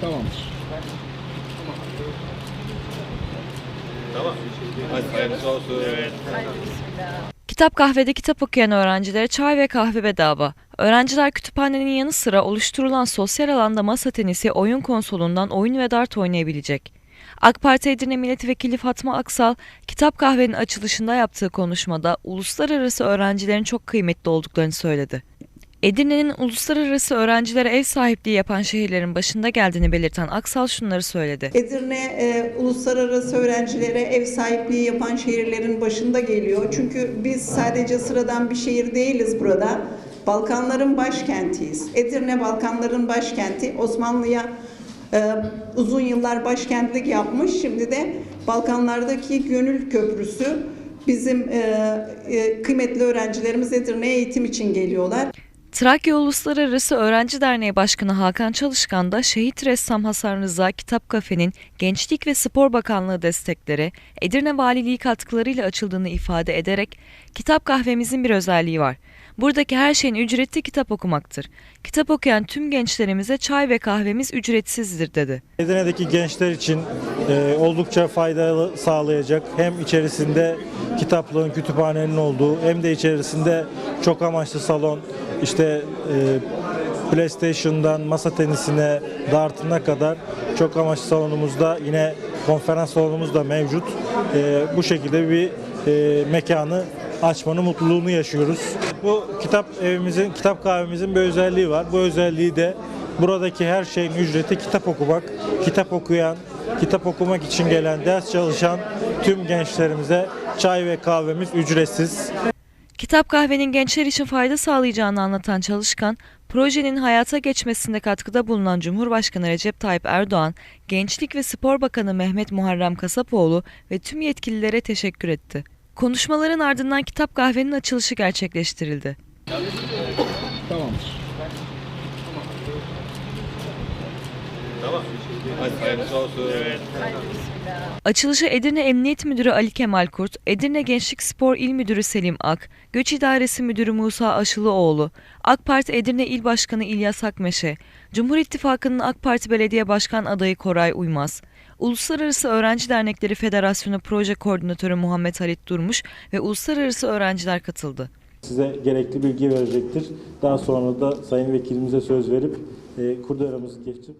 Tamamdır. Kitap kahvede kitap okuyan öğrencilere çay ve kahve bedava. Öğrenciler kütüphanenin yanı sıra oluşturulan sosyal alanda masa tenisi oyun konsolundan oyun ve dart oynayabilecek. AK Parti Edirne Milletvekili Fatma Aksal, kitap kahvenin açılışında yaptığı konuşmada uluslararası öğrencilerin çok kıymetli olduklarını söyledi. Edirne'nin uluslararası öğrencilere ev sahipliği yapan şehirlerin başında geldiğini belirten Aksal şunları söyledi. Edirne e, uluslararası öğrencilere ev sahipliği yapan şehirlerin başında geliyor. Çünkü biz sadece sıradan bir şehir değiliz burada. Balkanların başkentiyiz. Edirne Balkanların başkenti. Osmanlı'ya e, uzun yıllar başkentlik yapmış. Şimdi de Balkanlardaki gönül köprüsü. Bizim e, e, kıymetli öğrencilerimiz Edirne'ye eğitim için geliyorlar. Trakya Uluslararası Öğrenci Derneği Başkanı Hakan Çalışkan da şehit ressam Hasan Rıza Kitap Kafe'nin Gençlik ve Spor Bakanlığı destekleri Edirne Valiliği katkılarıyla açıldığını ifade ederek kitap kahvemizin bir özelliği var. Buradaki her şeyin ücreti kitap okumaktır. Kitap okuyan tüm gençlerimize çay ve kahvemiz ücretsizdir dedi. Edirne'deki gençler için e, oldukça faydalı sağlayacak. Hem içerisinde kitaplığın, kütüphanenin olduğu hem de içerisinde çok amaçlı salon, işte e, PlayStation'dan masa tenisine, dartına kadar çok amaçlı salonumuzda yine konferans salonumuz da mevcut. E, bu şekilde bir e, mekanı açmanın mutluluğunu yaşıyoruz. Bu kitap evimizin, kitap kahvemizin bir özelliği var. Bu özelliği de buradaki her şeyin ücreti kitap okumak. Kitap okuyan, kitap okumak için gelen, ders çalışan tüm gençlerimize çay ve kahvemiz ücretsiz. Kitap kahvenin gençler için fayda sağlayacağını anlatan Çalışkan, projenin hayata geçmesinde katkıda bulunan Cumhurbaşkanı Recep Tayyip Erdoğan, Gençlik ve Spor Bakanı Mehmet Muharrem Kasapoğlu ve tüm yetkililere teşekkür etti. Konuşmaların ardından kitap kahvenin açılışı gerçekleştirildi. Tamamdır. Açılışı Edirne Emniyet Müdürü Ali Kemal Kurt, Edirne Gençlik Spor İl Müdürü Selim Ak, Göç İdaresi Müdürü Musa Aşılıoğlu, AK Parti Edirne İl Başkanı İlyas Akmeşe, Cumhur İttifakı'nın AK Parti Belediye Başkan adayı Koray Uymaz, Uluslararası Öğrenci Dernekleri Federasyonu Proje Koordinatörü Muhammed Halit Durmuş ve uluslararası öğrenciler katıldı. Size gerekli bilgi verecektir. Daha sonra da Sayın Vekilimize söz verip e, kurdu aramızı geçip